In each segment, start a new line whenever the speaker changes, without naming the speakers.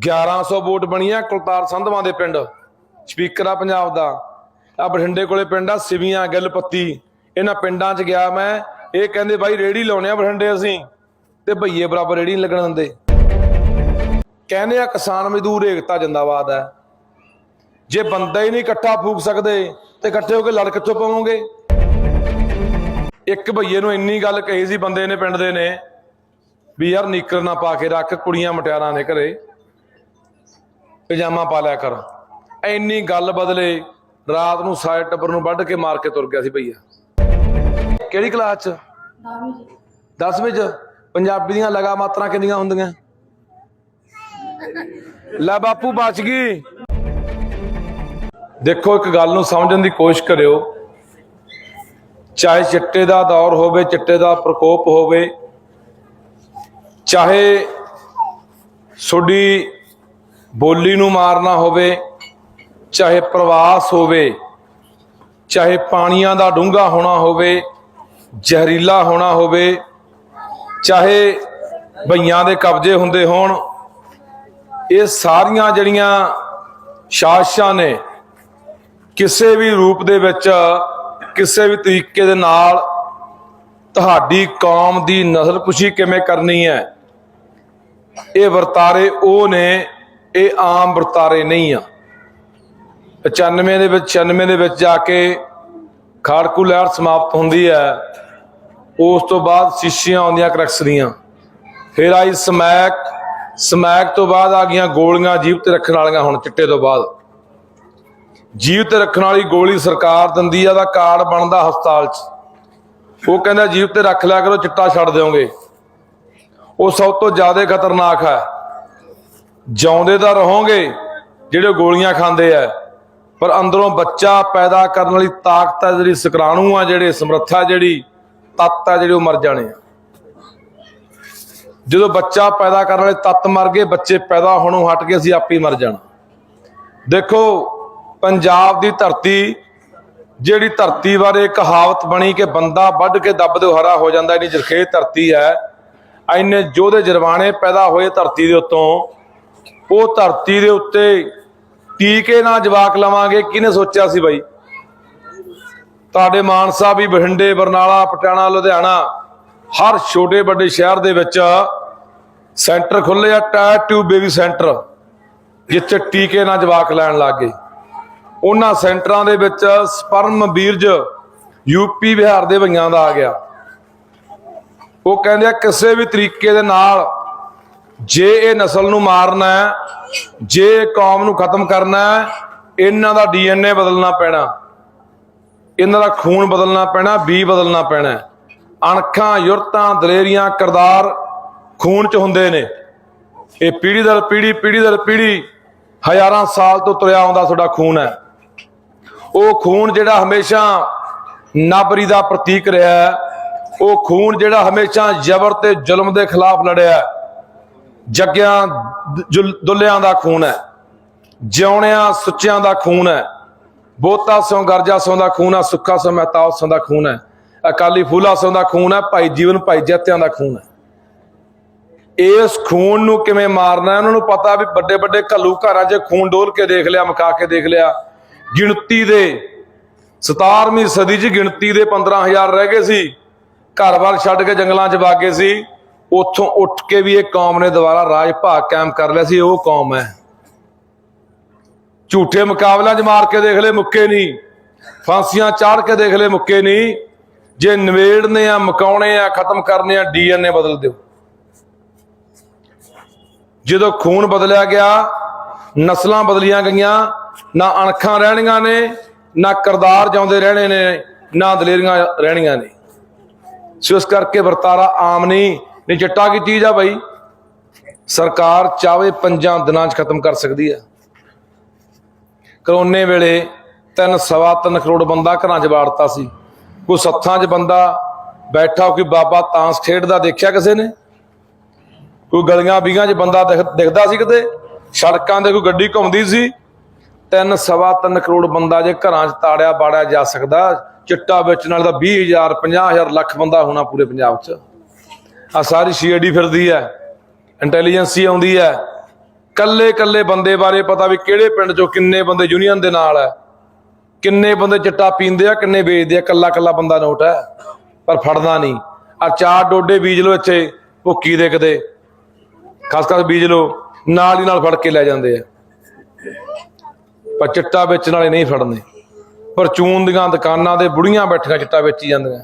1100 vote ਬਣੀ ਆ ਕੁਲਤਾਰ ਸੰਧਵਾਂ ਦੇ ਪਿੰਡ, ਸਪੀਕਰ ਆ ਪੰਜਾਬ ਦਾ। ਆ ਬਠਿੰਡੇ ਕੋਲੇ ਪਿੰਡ ਆ, ਸਿਵੀਆਂ ਗਿੱਲ ਪੱਤੀ ਇਹਨਾਂ ਪਿੰਡਾਂ 'ਚ ਗਿਆ ਮੈਂ, ਇਹ ਕਹਿੰਦੇ ਬਾਈ ਰੇੜੀ ਲਾਉਣੇ ਆ ਬਠਿੰਡੇ ਅਸੀਂ, ਤੇ ਭਈਏ ਬਰਾਬਰ ਰੇੜੀ ਨਹੀਂ ਲੱਗਣ ਦਿੰਦੇ। ਕਹਿੰਦੇ ਆ ਕਿਸਾਨ ਮਜ਼ਦੂਰ ਏਕਤਾ ਜਿੰਦਾਬਾਦ ਹੈ। ਜੇ ਬੰਦਾ ਹੀ ਨਹੀਂ ਇਕੱਠਾ ਫੂਕ ਸਕਦੇ, ਤੇ ਇਕੱਠੇ ਹੋ ਕੇ ਲੜ ਕਿੱਥੋਂ ਪਾਵੋਗੇ? ਇੱਕ ਭਈਏ ਨੂੰ ਇੰਨੀ ਗੱਲ ਕਹੀ ਸੀ ਬੰਦੇ ਨੇ, ਪਿੰਡ ਦੇ ਨੇ, ਵੀ ਯਾਰ ਨੀਕਰ ਨਾ ਪਾ ਕੇ ਰੱਖ, ਕੁੜੀਆਂ ਮਟਿਆਰਾਂ ਨੇ ਘਰੇ। ਪਜਾਮਾ ਪਾ ਲਿਆ ਕਰ। ਇੰਨੀ ਗੱਲ ਬਦਲੇ ਰਾਤ ਨੂੰ ਸਾਰੇ ਟੱਬਰ ਨੂੰ ਵੱਢ ਕੇ ਮਾਰ ਕੇ ਤੁਰ ਗਿਆ ਸੀ ਭਈਆ। ਕਿਹੜੀ ਕਲਾਸ ਚ?
ਨਾਵੀਂ ਜੀ
10ਵੀਂ ਚ? ਪੰਜਾਬੀ ਦੀਆਂ ਲਗਾ ਮਾਤਰਾ ਕਿੰਨੀਆਂ ਹੁੰਦੀਆਂ? ਲੈ ਬਾਪੂ ਬਚ ਗਈ। ਦੇਖੋ ਇੱਕ ਗੱਲ ਨੂੰ ਸਮਝਣ ਦੀ ਕੋਸ਼ਿਸ਼ ਕਰਿਓ। ਚਾਹੇ ਚਿੱਟੇ ਦਾ ਦੌਰ ਹੋਵੇ ਚਿੱਟੇ ਦਾ ਪ੍ਰਕੋਪ ਹੋਵੇ ਚਾਹੇ ਤੁਹਾਡੀ ਬੋਲੀ ਨੂੰ ਮਾਰਨਾ ਹੋਵੇ, ਚਾਹੇ ਪ੍ਰਵਾਸ ਹੋਵੇ, ਚਾਹੇ ਪਾਣੀਆਂ ਦਾ ਡੂੰਘਾ ਹੋਣਾ ਹੋਵੇ, ਜ਼ਹਿਰੀਲਾ ਹੋਣਾ ਹੋਵੇ, ਚਾਹੇ ਬਈਆਂ ਦੇ ਕਬਜ਼ੇ ਹੁੰਦੇ ਹੋਣ, ਇਹ ਸਾਰੀਆਂ ਜਿਹੜੀਆਂ ਸਾਜ਼ਿਸ਼ਾਂ ਨੇ ਕਿਸੇ ਵੀ ਰੂਪ ਦੇ ਵਿੱਚ, ਕਿਸੇ ਵੀ ਤਰੀਕੇ ਦੇ ਨਾਲ ਤੁਹਾਡੀ ਕੌਮ ਦੀ ਨਸਲਕੁਸ਼ੀ ਕਿਵੇਂ ਕਰਨੀ ਹੈ, ਇਹ ਵਰਤਾਰੇ ਉਹ ਨੇ ਇਹ ਆਮ ਵਰਤਾਰੇ ਨਹੀਂ ਆ। 95 ਦੇ ਵਿੱਚ 96 ਦੇ ਵਿੱਚ ਜਾ ਕੇ ਖਾੜਕੂ ਲਹਿਰ ਸਮਾਪਤ ਹੁੰਦੀ ਹੈ। ਉਸ ਤੋਂ ਬਾਅਦ ਸ਼ੀਸ਼ੀਆਂ ਆਉਂਦੀਆਂ ਕਰਕਸ ਦੀਆਂ। ਫਿਰ ਆਈ ਸਮੈਕ। ਸਮੈਕ ਤੋਂ ਬਾਅਦ ਆ ਗਈਆਂ ਗੋਲੀਆਂ ਜੀਵ ਤੇ ਰੱਖਣ ਵਾਲੀਆਂ ਹੁਣ ਚਿੱਟੇ ਤੋਂ ਬਾਅਦ। ਜੀਵ ਤੇ ਰੱਖਣ ਵਾਲੀ ਗੋਲੀ ਸਰਕਾਰ ਦਿੰਦੀ ਆ ਦਾ ਕਾਰਡ ਬਣਦਾ ਹਸਪਤਾਲ 'ਚ। ਉਹ ਕਹਿੰਦਾ ਜੀਵ ਤੇ ਰੱਖ ਲਿਆ ਕਰੋ, ਚਿੱਟਾ ਛੱਡ ਦਿਓਗੇ। ਉਹ ਸਭ ਤੋਂ ਜ਼ਿਆਦਾ ਖਤਰਨਾਕ ਹੈ। ਜਿਉਂਦੇ ਤਾਂ ਰਹੋਗੇ, ਜਿਹੜੇ ਗੋਲੀਆਂ ਖਾਂਦੇ ਆ ਪਰ ਅੰਦਰੋਂ ਬੱਚਾ ਪੈਦਾ ਕਰਨ ਵਾਲੀ ਤਾਕਤ ਹੈ ਜਿਹੜੀ ਸਕਰਾਣੂ ਆ ਜਿਹੜੇ, ਸਮਰੱਥਾ ਜਿਹੜੀ, ਤੱਤ ਆ ਜਿਹੜੇ ਉਹ ਮਰ ਜਾਣੇ ਆ। ਜਦੋਂ ਬੱਚਾ ਪੈਦਾ ਕਰਨ ਵਾਲੇ ਤੱਤ ਮਰ ਗਏ, ਬੱਚੇ ਪੈਦਾ ਹੋਣੋਂ ਹਟ ਕੇ ਅਸੀਂ ਆਪੇ ਹੀ ਮਰ ਜਾਣਾ। ਦੇਖੋ, ਪੰਜਾਬ ਦੀ ਧਰਤੀ, ਜਿਹੜੀ ਧਰਤੀ ਬਾਰੇ ਕਹਾਵਤ ਬਣੀ ਕਿ ਬੰਦਾ ਵੱਢ ਕੇ ਦੱਬ ਦੇ ਹਰਾ ਹੋ ਜਾਂਦਾ, ਇੰਨੀ ਜਰਖੇਜ਼ ਧਰਤੀ ਹੈ ਇੰਨੇ ਜੋਧੇ ਜਰਵਾਣੇ ਪੈਦਾ ਹੋਏ ਧਰਤੀ ਦੇ ਉੱਤੋਂ ਉਹ ਧਰਤੀ ਦੇ ਉੱਤੇ ਟੀਕੇ ਨਾਲ ਜਵਾਕ ਲਵਾਂਗੇ, ਕਿਹਨੇ ਸੋਚਿਆ ਸੀ ਬਾਈ? ਤੁਹਾਡੇ ਮਾਨਸਾ ਵੀ ਬਠਿੰਡੇ, ਬਰਨਾਲਾ, ਪਟਿਆਲਾ, ਲੁਧਿਆਣਾ, ਹਰ ਛੋਟੇ ਵੱਡੇ ਸ਼ਹਿਰ ਦੇ ਵਿੱਚ ਸੈਂਟਰ ਖੁੱਲੇ ਆ, ਟਾਇਰ ਟਿਊਬ ਬੇਬੀ ਸੈਂਟਰ, ਜਿੱਥੇ ਟੀਕੇ ਨਾਲ ਜਵਾਕ ਲੈਣ ਲੱਗ ਗਏ। ਉਹਨਾਂ ਸੈਂਟਰਾਂ ਦੇ ਵਿੱਚ ਸਪਰਮ ਬੀਰਜ ਯੂਪੀ ਬਿਹਾਰ ਦੇ ਭਈਆਂ ਦਾ ਆ ਗਿਆ। ਉਹ ਕਹਿੰਦੇ ਆ, ਕਿਸੇ ਵੀ ਤਰੀਕੇ ਦੇ ਨਾਲ ਜੇ ਇਹ ਨਸਲ ਨੂੰ ਮਾਰਨਾ ਹੈ, ਜੇ ਇਹ ਕੌਮ ਨੂੰ ਖਤਮ ਕਰਨਾ ਹੈ, ਇਹਨਾਂ ਦਾ ਡੀਐਨਏ ਬਦਲਣਾ ਪੈਣਾ। ਇਹਨਾਂ ਦਾ ਖੂਨ ਬਦਲਣਾ ਪੈਣਾ, ਬੀ ਬਦਲਣਾ ਪੈਣਾ ਅਣਖਾਂ, ਯੁਰਤਾਂ, ਦਲੇਰੀਆਂ, ਕਰਦਾਰ ਖੂਨ ਚ ਹੁੰਦੇ ਨੇ। ਇਹ ਪੀੜੀ ਦਰ ਪੀੜੀ ਪੀੜੀ ਦਰ ਪੀੜੀ ਹਜ਼ਾਰਾਂ ਸਾਲ ਤੋਂ ਤੁਰਿਆ ਆਉਂਦਾ ਤੁਹਾਡਾ ਖੂਨ ਹੈ। ਉਹ ਖੂਨ ਜਿਹੜਾ ਹਮੇਸ਼ਾ ਨਾਬਰੀ ਦਾ ਪ੍ਰਤੀਕ ਰਿਹਾ ਹੈ। ਉਹ ਖੂਨ ਜਿਹੜਾ ਹਮੇਸ਼ਾ ਜ਼ਬਰ ਤੇ ਜ਼ੁਲਮ ਦੇ ਖਿਲਾਫ ਲੜਿਆ ਹੈ। ਜੱਗਿਆਂ ਦੁੱਲਿਆਂ ਦਾ ਖੂਨ ਹੈ, ਜਿਉਣਿਆਂ ਸੁੱਚਿਆਂ ਦਾ ਖੂਨ ਹੈ, ਬੋਤਾ ਸੋਂ ਗਰਜਾ ਸੋਂ ਦਾ ਖੂਨ ਹੈ, ਸੁੱਖਾ ਸੋਂ ਮਹਿਤਾਬ ਸੋਂ ਦਾ ਖੂਨ ਹੈ, ਅਕਾਲੀ ਫੂਲਾ ਸੋਂ ਦਾ ਖੂਨ ਹੈ, ਭਾਈ ਜੀਵਨ, ਭਾਈ ਜੱਤਿਆਂ ਦਾ ਖੂਨ ਹੈ। ਇਸ ਖੂਨ ਨੂੰ ਕਿਵੇਂ ਮਾਰਨਾ ਉਹਨਾਂ ਨੂੰ ਪਤਾ ਵੀ ਵੱਡੇ ਵੱਡੇ ਘੱਲੂ ਘਰਾਂ 'ਚ ਖੂਨ ਡੋਲ ਕੇ ਦੇਖ ਲਿਆ ਮਕਾ ਕੇ ਦੇਖ ਲਿਆ। ਗਿਣਤੀ ਦੇ 17ਵੀਂ ਸਦੀ 'ਚ ਗਿਣਤੀ ਦੇ 15000 ਰਹਿ ਗਏ ਸੀ, ਘਰ-ਬਾਰ ਛੱਡ ਕੇ ਜੰਗਲਾਂ 'ਚ ਵਾਗੇ ਸੀ। ਉੱਥੋਂ ਉੱਠ ਕੇ ਵੀ ਇਹ ਕੌਮ ਨੇ ਦੁਬਾਰਾ ਰਾਜ ਭਾਗ ਕਾਇਮ ਕਰ ਲਿਆ ਸੀ, ਉਹ ਕੌਮ ਹੈ। ਝੂਠੇ ਮੁਕਾਬਲਿਆਂ 'ਚ ਮਾਰ ਕੇ ਦੇਖ ਲੈ ਮੁੱਕੇ ਨਹੀਂ। ਫਾਂਸੀਆਂ ਚਾੜ ਕੇ ਦੇਖ ਲੈ ਮੁੱਕੇ ਨਹੀਂ। ਜੇ ਨਵੇੜਨੇ ਆ, ਮਕਾਉਣੇ ਆ, ਖਤਮ ਕਰਨੇ ਆ, ਡੀਐਨਏ ਬਦਲ ਦਿਓ। ਜਦੋਂ ਖੂਨ ਬਦਲਿਆ ਗਿਆ, ਨਸਲਾਂ ਬਦਲੀਆਂ ਗਈਆਂ, ਨਾ ਅਣਖਾਂ ਰਹਿਣੀਆਂ ਨੇ, ਨਾ ਕਰਦਾਰ ਜਾਉਂਦੇ ਰਹਿਣੇ ਨੇ, ਨਾ ਦਲੇਰੀਆਂ ਰਹਿਣੀਆਂ ਨੇ। ਸੋ ਇਸ ਕਰਕੇ ਵਰਤਾਰਾ ਆਮ ਨਹੀਂ ਨਹੀਂ ਚਿੱਟਾ ਕੀ ਚੀਜ਼ ਆ ਬਾਈ? ਸਰਕਾਰ ਚਾਵੇ ਪੰਜਾਂ ਦਿਨਾਂ 'ਚ ਖਤਮ ਕਰ ਸਕਦੀ ਆ। ਕਰੋਨੇ ਵੇਲੇ ਤਿੰਨ ਸਵਾ ਤਿੰਨ ਕਰੋੜ ਬੰਦਾ ਘਰਾਂ 'ਚ ਵਾੜਤਾ ਸੀ। ਕੋਈ ਸੱਥਾਂ 'ਚ ਬੰਦਾ ਬੈਠਾ ਕੋਈ ਬਾਬਾ ਤਾਂਸ ਖੇਡਦਾ ਦੇਖਿਆ ਕਿਸੇ ਨੇ? ਕੋਈ ਗਲੀਆਂ ਬੀਆਂ 'ਚ ਬੰਦਾ ਦਿਖਦਾ ਸੀ ਕਿਤੇ? ਸੜਕਾਂ ਤੇ ਕੋਈ ਗੱਡੀ ਘੁੰਮਦੀ ਸੀ? ਤਿੰਨ ਸਵਾ ਤਿੰਨ ਕਰੋੜ ਬੰਦਾ ਜੇ ਘਰਾਂ 'ਚ ਤਾੜਿਆ ਬਾੜਿਆ ਜਾ ਸਕਦਾ, ਚਿੱਟਾ ਵੇਚਣ ਨਾਲ ਤਾਂ 20000 50000 ਲੱਖ ਬੰਦਾ ਹੋਣਾ ਪੂਰੇ ਪੰਜਾਬ 'ਚ। ਆ ਸਾਰੀ ਸੀਆਈਡੀ ਫਿਰਦੀ ਹੈ ਇੰਟੈਲੀਜੈਂਸੀ ਆਉਂਦੀ ਹੈ। ਕੱਲੇ ਕੱਲੇ ਬੰਦੇ ਬਾਰੇ ਪਤਾ ਵੀ ਕਿਹੜੇ ਪਿੰਡ ਚੋਂ ਕਿੰਨੇ ਬੰਦੇ ਯੂਨੀਅਨ ਦੇ ਨਾਲ ਹੈ। ਕਿੰਨੇ ਬੰਦੇ ਚਿੱਟਾ ਪੀਂਦੇ ਆ, ਕਿੰਨੇ ਵੇਚਦੇ ਆ ਕੱਲਾ ਕੱਲਾ ਬੰਦਾ ਨੋਟ ਹੈ, ਪਰ ਫੜਦਾ ਨਹੀਂ। ਆ ਚਾਰ ਡੋਡੇ ਬੀਜ ਲੋ ਇੱਥੇ, ਭੁੱਕੀ ਦੇ ਕਿਤੇ। ਖਾਸ ਖਾਸ ਬੀਜ ਲੋ ਨਾਲ ਹੀ ਨਾਲ ਫੜ ਕੇ ਲੈ ਜਾਂਦੇ ਆ। ਪਰ ਚਿੱਟਾ ਵੇਚਣ ਵਾਲੇ ਨਹੀਂ ਫੜਨੇ। ਪਰਚੂਨ ਦੀਆਂ ਦੁਕਾਨਾਂ ਦੇ ਬੁੜੀਆਂ ਬੈਠੀਆਂ ਚਿੱਟਾ ਵੇਚੀ ਜਾਂਦੀਆਂ।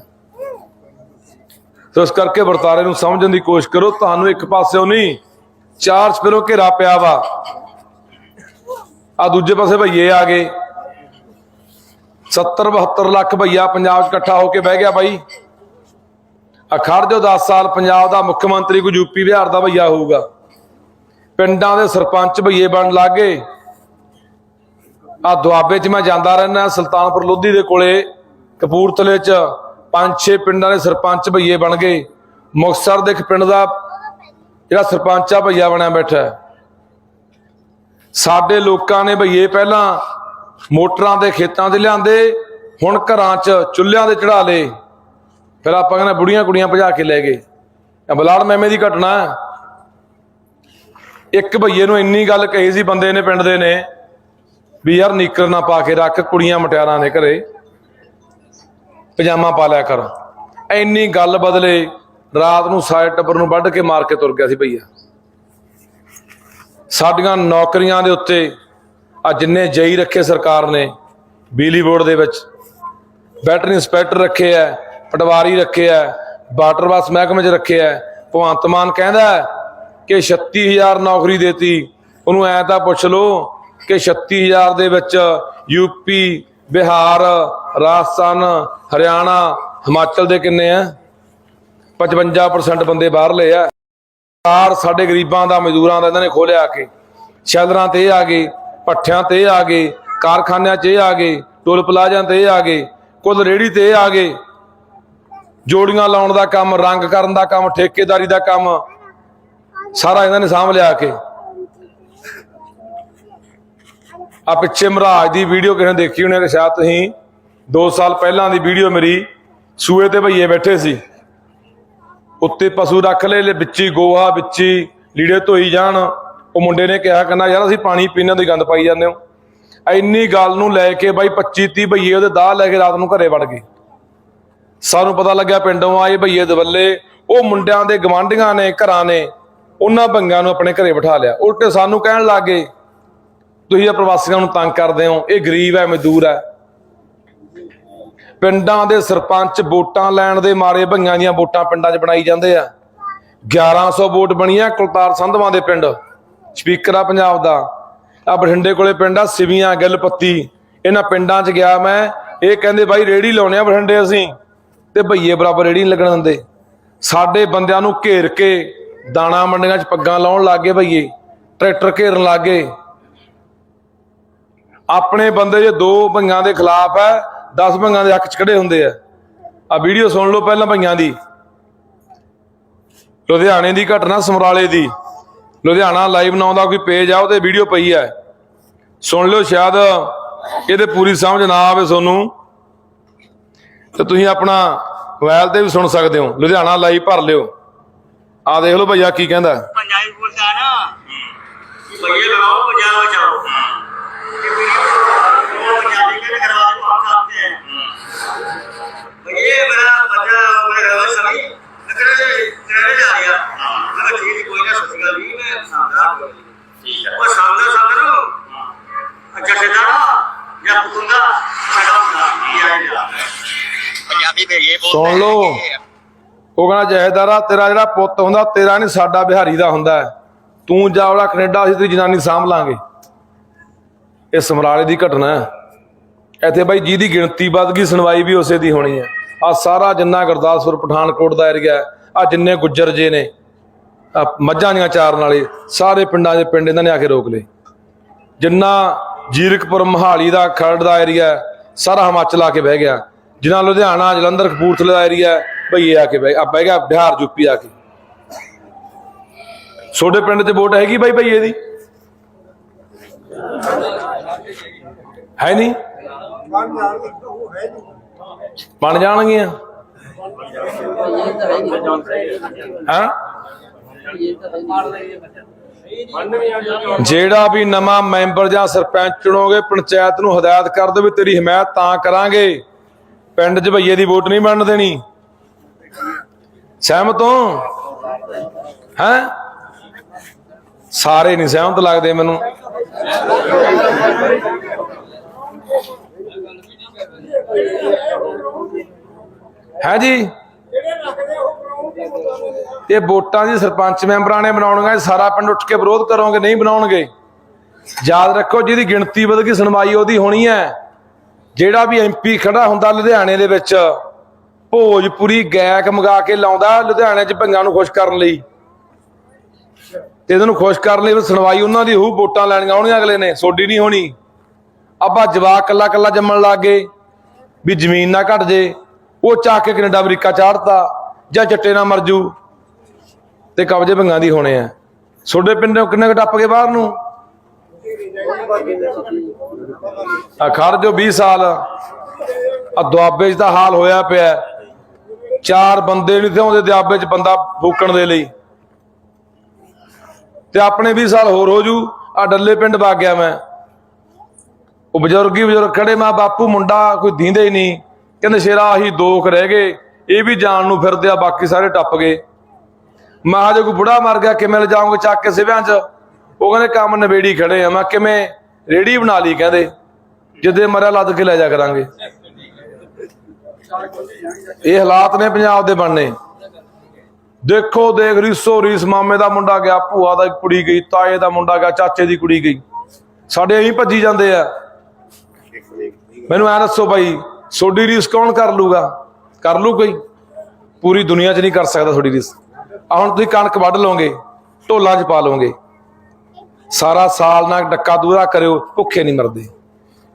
ਸੋ ਇਸ ਕਰਕੇ ਵਰਤਾਰੇ ਨੂੰ ਸਮਝਣ ਦੀ ਕੋਸ਼ਿਸ਼ ਕਰੋ, ਤੁਹਾਨੂੰ ਇੱਕ ਪਾਸਿਓਂ ਨਹੀਂ, ਚਾਰ ਸਪਿਰੋਂ ਘੇਰਾ ਪਿਆ ਵਾ। ਆ ਦੂਜੇ ਪਾਸੇ ਭਈਏ ਆ ਗਏ। 70 72 ਲੱਖ ਭਈਆ ਪੰਜਾਬ 'ਚ ਇਕੱਠਾ ਹੋ ਕੇ ਬਹਿ ਗਿਆ ਬਾਈ। ਅਖੜ ਜੋ 10 ਸਾਲ, ਪੰਜਾਬ ਦਾ ਮੁੱਖ ਮੰਤਰੀ ਕੋਈ ਯੂਪੀ ਬਿਹਾਰ ਦਾ ਭਈਆ ਹੋਊਗਾ। ਪਿੰਡਾਂ ਦੇ ਸਰਪੰਚ ਭਈਏ ਬਣ ਲੱਗੇ ਆ ਦੁਆਬੇ 'ਚ ਮੈਂ ਜਾਂਦਾ ਰਹਿਣਾ ਸੁਲਤਾਨਪੁਰ ਲੋਧੀ ਦੇ ਕੋਲੇ, ਕਪੂਰਥਲੇ 'ਚ। ਪੰਜ ਛੇ ਪਿੰਡਾਂ ਦੇ ਸਰਪੰਚ ਭਈਏ ਬਣ ਗਏ। ਮੁਕਤਸਰ ਦੇ ਇੱਕ ਪਿੰਡ ਦਾ ਜਿਹੜਾ ਸਰਪੰਚ ਆ, ਭਈਆ ਬਣਿਆ ਬੈਠਾ ਸਾਡੇ ਲੋਕਾਂ ਨੇ ਭਈਏ ਪਹਿਲਾਂ ਮੋਟਰਾਂ ਦੇ ਖੇਤਾਂ 'ਚ ਲਿਆਂਦੇ, ਹੁਣ ਘਰਾਂ 'ਚ ਚੁੱਲ੍ਹਿਆਂ ਦੇ ਚੜਾ ਲਏ। ਫਿਰ ਆਪਾਂ ਕਹਿੰਦੇ ਬੁੜੀਆਂ ਕੁੜੀਆਂ ਭਜਾ ਕੇ ਲੈ ਗਏ। ਇਹ ਬਲਾੜ ਮੈਮੇ ਦੀ ਘਟਨਾ ਇੱਕ ਭਈਏ ਨੂੰ ਇੰਨੀ ਗੱਲ ਕਹੀ ਸੀ ਬੰਦੇ ਨੇ, ਪਿੰਡ ਦੇ ਨੇ, ਵੀ ਯਾਰ ਨੀਕਰ ਨਾ ਪਾ ਕੇ ਰੱਖ, ਕੁੜੀਆਂ ਮਟਿਆਰਾਂ ਨੇ ਘਰੇ। ਪਜਾਮਾ ਪਾ ਲਿਆ ਕਰ। ਇੰਨੀ ਗੱਲ ਬਦਲੇ ਰਾਤ ਨੂੰ ਸਾਰੇ ਟੱਬਰ ਨੂੰ ਵੱਢ ਕੇ ਮਾਰ ਕੇ ਤੁਰ ਗਿਆ ਸੀ ਭਈਆ। ਸਾਡੀਆਂ ਨੌਕਰੀਆਂ ਦੇ ਉੱਤੇ ਆ ਜਿੰਨੇ ਜਈ ਰੱਖੇ ਸਰਕਾਰ ਨੇ, ਬਿਜਲੀ ਬੋਰਡ ਦੇ ਵਿੱਚ, ਬੈਟਰੀ ਇੰਸਪੈਕਟਰ ਰੱਖੇ ਐ, ਪਟਵਾਰੀ ਰੱਖੇ ਐ, ਵਾਟਰ ਬਾਕਸ ਮਹਿਕਮੇ 'ਚ ਰੱਖੇ ਐ, ਭਗਵੰਤ ਮਾਨ ਕਹਿੰਦਾ ਹੈ ਕਿ 36000 ਨੌਕਰੀ ਦੇਤੀ, ਉਹਨੂੰ ਐ ਤਾਂ ਪੁੱਛ ਲਓ ਕਿ 36000 ਦੇ ਵਿੱਚ ਯੂਪੀ ਬਿਹਾਰ, ਰਾਜਸਥਾਨ, ਹਰਿਆਣਾ, ਹਿਮਾਚਲ ਦੇ ਕਿੰਨੇ ਆ? 55% ਬੰਦੇ ਬਾਹਰਲੇ ਆ। ਕਾਰ ਸਾਡੇ ਗਰੀਬਾਂ ਦਾ, ਮਜ਼ਦੂਰਾਂ ਦਾ ਇਹਨਾਂ ਨੇ ਖੋਲਿਆ ਆ ਕੇ। ਸ਼ੈਲਰਾਂ ਤੇ ਆ ਗਏ ਪੱਠਿਆਂ ਤੇ ਆ ਗਏ, ਕਾਰਖਾਨਿਆਂ 'ਚ ਇਹ ਆ ਗਏ, ਟੋਲ ਪਲਾਜ਼ਿਆਂ ਤੇ ਆ ਗਏ, ਕੁੱਲ ਰੇੜੀ ਤੇ ਆ ਗਏ। ਜੋੜੀਆਂ ਲਾਉਣ ਦਾ ਕੰਮ, ਰੰਗ ਕਰਨ ਦਾ ਕੰਮ, ਠੇਕੇਦਾਰੀ ਦਾ ਕੰਮ, ਸਾਰਾ ਇਹਨਾਂ ਨੇ ਸਾਂਭ ਲਿਆ ਕੇ। ਆ ਪਿੱਛੇ ਮਹਾਰਾਜ ਦੀ ਵੀਡੀਓ ਕਿਸੇ ਨੇ ਦੇਖੀ ਹੋਣੀ ਹੈ ਸ਼ਾਇਦ ਤੁਸੀਂ 2 ਸਾਲ ਪਹਿਲਾਂ ਦੀ ਵੀਡੀਓ ਮੇਰੀ ਸੂਏ ਤੇ ਭਈਏ ਬੈਠੇ ਸੀ। ਉੱਤੇ ਪਸ਼ੂ ਰੱਖ ਲਏ ਲੈ ਵਿੱਚੀ ਗੋਹਾ, ਵਿੱਚੀ ਲੀੜੇ ਧੋਈ ਜਾਣ। ਉਹ ਮੁੰਡੇ ਨੇ ਕਿਹਾ, ਕਹਿੰਦਾ, ਯਾਰ ਅਸੀਂ ਪਾਣੀ ਪੀਣੇ ਦੀ ਗੰਦ ਪਾਈ ਜਾਂਦੇ ਹੋ। ਇੰਨੀ ਗੱਲ ਨੂੰ ਲੈ ਕੇ ਬਾਈ 25 30 ਭਈਏ ਉਹਦੇ ਦਾਹ ਲੈ ਕੇ ਰਾਤ ਨੂੰ ਘਰੇ ਵੜ ਗਏ। ਸਾਨੂੰ ਪਤਾ ਲੱਗਿਆ ਪਿੰਡੋਂ ਆਏ ਭਈਏ ਦਵੱਲੇ ਉਹ ਮੁੰਡਿਆਂ ਦੇ ਗਵਾਂਢੀਆਂ ਨੇ, ਘਰਾਂ ਨੇ, ਉਹਨਾਂ ਭੰਗਾਂ ਨੂੰ ਆਪਣੇ ਘਰੇ ਬਿਠਾ ਲਿਆ। ਉਲਟੇ ਸਾਨੂੰ ਕਹਿਣ ਲੱਗੇ ਤੁਸੀਂ ਇਹ ਪ੍ਰਵਾਸੀਆਂ ਨੂੰ ਤੰਗ ਕਰਦੇ ਹੋ, ਇਹ ਗਰੀਬ ਹੈ, ਮਜ਼ਦੂਰ ਹੈ। ਪਿੰਡਾਂ ਦੇ ਸਰਪੰਚ ਵੋਟਾਂ ਲੈਣ ਦੇ ਮਾਰੇ ਭਈਆਂ ਦੀਆਂ ਵੋਟਾਂ ਪਿੰਡਾਂ 'ਚ ਬਣਾਈ ਜਾਂਦੇ ਆ। 1100 ਵੋਟ ਬਣੀ ਆ ਕੁਲਤਾਰ ਸੰਧਵਾਂ ਦੇ ਪਿੰਡ, ਸਪੀਕਰ ਆ ਪੰਜਾਬ ਦਾ। ਆ ਬਠਿੰਡੇ ਕੋਲੇ ਪਿੰਡ ਆ, ਸਿਵੀਆਂ ਗਿੱਲਪੱਤੀ ਇਹਨਾਂ ਪਿੰਡਾਂ 'ਚ ਗਿਆ ਮੈਂ, ਇਹ ਕਹਿੰਦੇ ਬਾਈ ਰੇੜੀ ਲਾਉਣੇ ਆ ਬਠਿੰਡੇ ਅਸੀਂ, ਤੇ ਭਈਏ ਬਰਾਬਰ ਰੇੜੀ ਨਹੀਂ ਲੱਗਣ ਦਿੰਦੇ। ਸਾਡੇ ਬੰਦਿਆਂ ਨੂੰ ਘੇਰ ਕੇ ਦਾਣਾ ਮੰਡੀਆਂ 'ਚ ਪੱਗਾਂ ਲਾਉਣ ਲੱਗੇ ਭਈਏ, ਟਰੈਕਟਰ ਘੇਰਨ ਲੱਗੇ ਆਪਣੇ ਬੰਦੇ ਜੇ ਦੋ ਭਈਆਂ ਦੇ ਖਿਲਾਫ ਹੈ 10 ਭਈਆਂ ਦੇ ਹੱਕ ਚ ਖੜੇ ਹੁੰਦੇ ਆ। ਆ ਵੀਡੀਓ ਸੁਣ ਲਓ ਪਹਿਲਾਂ ਭਈਆਂ ਦੀ। ਲੁਧਿਆਣੇ ਦੀ ਘਟਨਾ ਸਮਰਾਲੇ ਦੀ। ਲੁਧਿਆਣਾ ਲਾਈਵ ਨਾਮ ਦਾ ਕੋਈ ਪੇਜ ਆ, ਉਹਦੇ ਵੀਡੀਓ ਪਈ ਆ। ਸੁਣ ਲਿਓ ਸ਼ਾਇਦ ਇਹਦੇ ਪੂਰੀ ਸਮਝ ਨਾ ਆਵੇ ਤੁਹਾਨੂੰ ਤੇ ਤੁਸੀਂ ਆਪਣਾ ਮੋਬਾਈਲ ਤੇ ਵੀ ਸੁਣ ਸਕਦੇ ਹੋ। ਲੁਧਿਆਣਾ ਲਾਈਵ ਭਰ ਲਿਓ। ਆ ਦੇਖ ਲਓ ਭਈਆ ਕੀ ਕਹਿੰਦਾ।
ਪੰਜਾਬੀ ਬੋਲਦਾ ਨਾ। ਭਈਏ ਲਗਾਓ ਪੰਜਾਬ ਬਚਾਓ कि मेरी वो पंजाबी के करवा दो हम खाते हैं भैया मेरा बच्चा मेरे घर में सभी अगर ट्रेन जा रहा मैं ठीक कोई ना सोचेगा भी मैं सामना ठीक है और सामना सामना नो अच्छा से ना या पुकुंदा साडा ਹੁੰਦਾ ये आएगा पंजाबी में ये
ਸੁਣ ਲਓ ਉਹ ਕਹਿੰਦਾ ਜਹੇਦਾਰਾ ਤੇਰਾ ਜਿਹੜਾ ਪੁੱਤ ਹੁੰਦਾ ਤੇਰਾ ਨਹੀਂ ਸਾਡਾ ਬਿਹਾਰੀ ਦਾ ਹੁੰਦਾ ਹੈ। ਤੂੰ ਜਾਵੜਾ ਕੈਨੇਡਾ ਅਸੀਂ ਤੇਰੀ ਜਨਾਨੀ ਸਾਂਭ ਲਾਂਗੇ ਇਹ ਸਮਰਾਲੇ ਦੀ ਘਟਨਾ ਹੈ। ਇੱਥੇ ਬਾਈ ਜਿਹਦੀ ਗਿਣਤੀ ਵੱਧ ਗਈ, ਸੁਣਵਾਈ ਵੀ ਉਸੇ ਦੀ ਹੋਣੀ ਹੈ। ਆ ਸਾਰਾ ਜਿੰਨਾ ਗੁਰਦਾਸਪੁਰ, ਪਠਾਨਕੋਟ ਦਾ ਏਰੀਆ ਆ ਜਿੰਨੇ ਗੁੱਜਰ ਜੇ ਨੇ ਮੱਝਾਂ ਦੀਆਂ ਚਾਰਨ ਵਾਲੇ ਸਾਰੇ ਪਿੰਡਾਂ ਦੇ ਪਿੰਡ ਇਹਨਾਂ ਨੇ ਆ ਕੇ ਰੋਕ ਲਏ। ਜਿੰਨਾ ਜੀਰਕਪੁਰ, ਮਹਾਲੀ ਦਾ, ਖਰੜ ਦਾ ਏਰੀਆ ਸਾਰਾ ਹਿਮਾਚਲ ਆ ਕੇ ਬਹਿ ਗਿਆ। ਜਿਨ੍ਹਾਂ ਲੁਧਿਆਣਾ, ਜਲੰਧਰ, ਕਪੂਰਥਲੇ ਦਾ ਏਰੀਆ ਭਈਏ ਆ ਕੇ ਬਹਿ, ਆ ਬਹਿ ਗਿਆ, ਬਿਹਾਰ, ਯੂਪੀ ਆ ਕੇ। ਛੋਟੇ ਪਿੰਡ 'ਚ ਵੋਟ ਹੈਗੀ ਬਾਈ ਭਈਏ ਦੀ ਹੈ ਨਹੀਂ? ਬਣ ਜਾਣਗੀਆਂ। ਹਾਂ? ਜਿਹੜਾ ਵੀ ਨਵਾਂ ਮੈਂਬਰ ਜਾਂ ਸਰਪੰਚ ਚੁਣੋਗੇ, ਪੰਚਾਇਤ ਨੂੰ ਹਦਾਇਤ ਕਰ ਦਿਓ ਵੀ ਤੇਰੀ ਹਮਾਇਤ ਤਾਂ ਕਰਾਂਗੇ। ਪਿੰਡ 'ਚ ਭਈਏ ਦੀ ਵੋਟ ਨਹੀਂ ਬਣਨ ਦੇਣੀ। ਸਹਿਮਤ ਹੋ? ਹੈ? ਸਾਰੇ ਨਹੀਂ ਸਹਿਮਤ ਲੱਗਦੇ ਮੈਨੂੰ। ਹੈ ਜੀ? ਇਹ ਵੋਟਾਂ ਦੀ ਸਰਪੰਚ ਮੈਂਬਰਾਂ ਨੇ ਬਣਾਉਣਗੇ ਸਾਰਾ ਪਿੰਡ ਉੱਠ ਕੇ ਵਿਰੋਧ ਕਰੋਗੇ, ਨਹੀਂ ਬਣਾਉਣਗੇ? ਯਾਦ ਰੱਖੋ, ਜਿਹਦੀ ਗਿਣਤੀ ਵਧ ਗਈ, ਸੁਣਵਾਈ ਉਹਦੀ ਹੋਣੀ ਹੈ। ਜਿਹੜਾ ਵੀ ਐਮਪੀ ਖੜਾ ਹੁੰਦਾ ਲੁਧਿਆਣੇ ਦੇ ਵਿੱਚ, ਭੋਜਪੁਰੀ ਗੈਕ ਮੰਗਾ ਕੇ ਲਾਉਂਦਾ ਲੁਧਿਆਣੇ 'ਚ ਭੰਗਾਂ ਨੂੰ ਖੁਸ਼ ਕਰਨ ਲਈ। ਤੇ ਇਹਨਾਂ ਨੂੰ ਖੁਸ਼ ਕਰਨ ਲਈ ਵੀ ਸੁਣਵਾਈ ਉਹਨਾਂ ਦੀ ਹੋਊ, ਵੋਟਾਂ ਲੈਣੀਆਂ ਆਉਣੀਆਂ ਅਗਲੇ ਨੇ, ਸੋਡੀ ਨਹੀਂ ਹੋਣੀ। ਆਪਾਂ ਜਵਾਕ ਕੱਲਾ ਕੱਲਾ ਜੰਮਣ ਲੱਗ ਗਏ। ਵੀ ਜ਼ਮੀਨ ਨਾ ਘਟ ਜੇ, ਉਹ ਚੱਕ ਕੇ ਕੈਨੇਡਾ, ਅਮਰੀਕਾ ਚਾੜਤਾ ਜਾਂ ਚੱਟੇ ਨਾ ਮਰ ਜੂ ਤੇ ਕਬਜ਼ੇ ਭੰਗਾਂ ਦੀ ਹੋਣੇ ਆ। ਛੋਡੇ ਪਿੰਡੋਂ ਕਿੰਨੇ ਕੁ ਟੱਪ ਗਏ ਬਾਹਰ ਨੂੰ? ਆ ਖੜ ਜੋ 20 ਸਾਲ। ਆ ਦੁਆਬੇ 'ਚ ਤਾਂ ਹਾਲ ਹੋਇਆ ਪਿਆ। ਚਾਰ ਬੰਦੇ ਨਹੀਂ ਤੇ ਆਉਂਦੇ ਦੁਆਬੇ 'ਚ ਬੰਦਾ ਫੂਕਣ ਦੇ ਲਈ। ਤੇ ਆਪਣੇ 20 ਸਾਲ ਹੋਰ ਹੋ ਜੂ। ਆ ਡੱਲੇ ਪਿੰਡ ਵਗ ਗਿਆ ਮੈਂ। ਉਹ ਬਜ਼ੁਰਗ ਹੀ ਬਜ਼ੁਰਗ ਖੜੇ, ਮਾ ਬਾਪੂ, ਮੁੰਡਾ ਕੋਈ ਦੀਂਦੇ ਹੀ ਨਹੀਂ। ਕਹਿੰਦੇ, ਸ਼ੇਰਾ, ਆਹੀ ਦੋਖ ਰਹਿ ਗਏ। ਇਹ ਵੀ ਜਾਣ ਨੂੰ ਫਿਰਦੇ ਆ, ਬਾਕੀ ਸਾਰੇ ਟੱਪ ਗਏ। ਮੈਂ ਕਿਹਾ, ਜੇ ਕੋਈ ਬੁੜਾ ਮਰ ਗਿਆ, ਕਿਵੇਂ ਲਿਜਾਉਂਗੇ ਚੱਕ ਕੇ ਸਿਵਿਆਂ 'ਚ? ਉਹ ਕਹਿੰਦੇ, ਕੰਮ ਨਵੇੜੀ ਖੜੇ ਆ। ਮੈਂ ਕਿਵੇਂ? ਰੇੜੀ ਬਣਾ ਲਈ, ਕਹਿੰਦੇ। ਜਿੱਦੇ ਮਰਿਆ, ਲੱਦ ਕੇ ਲੈ ਜਾ ਕਰਾਂਗੇ। ਇਹ ਹਾਲਾਤ ਨੇ ਪੰਜਾਬ ਦੇ ਬਣਨੇ। ਦੇਖੋ, ਦੇਖ, ਰੀਸੋ ਰੀਸ, ਮਾਮੇ ਦਾ ਮੁੰਡਾ ਗਿਆ, ਭੂਆ ਦਾ ਕੁੜੀ ਗਈ, ਤਾਏ ਦਾ ਮੁੰਡਾ ਗਿਆ, ਚਾਚੇ ਦੀ ਕੁੜੀ ਗਈ। ਸਾਡੇ ਐਂ ਭੱਜੀ ਜਾਂਦੇ ਆ। ਮੈਨੂੰ ਐ ਦੱਸੋ ਬਾਈ ਸੋਡੀ ਰੀਸ ਕੌਣ ਕਰ ਲੂਗਾ? ਕਰ ਲੂ ਕੋਈ? ਪੂਰੀ ਦੁਨੀਆ 'ਚ ਨਹੀਂ ਕਰ ਸਕਦਾ ਤੁਹਾਡੀ ਰੀਸ। ਆ ਹੁਣ ਤੁਸੀਂ ਕਣਕ ਵੱਢ ਲਓਗੇ, ਢੋਲਾਂ 'ਚ ਪਾ ਲਓਗੇ। ਸਾਰਾ ਸਾਲ ਨਾ ਡੱਕਾ ਦੂਰਾ ਕਰਿਓ, ਭੁੱਖੇ ਨਹੀਂ ਮਰਦੇ।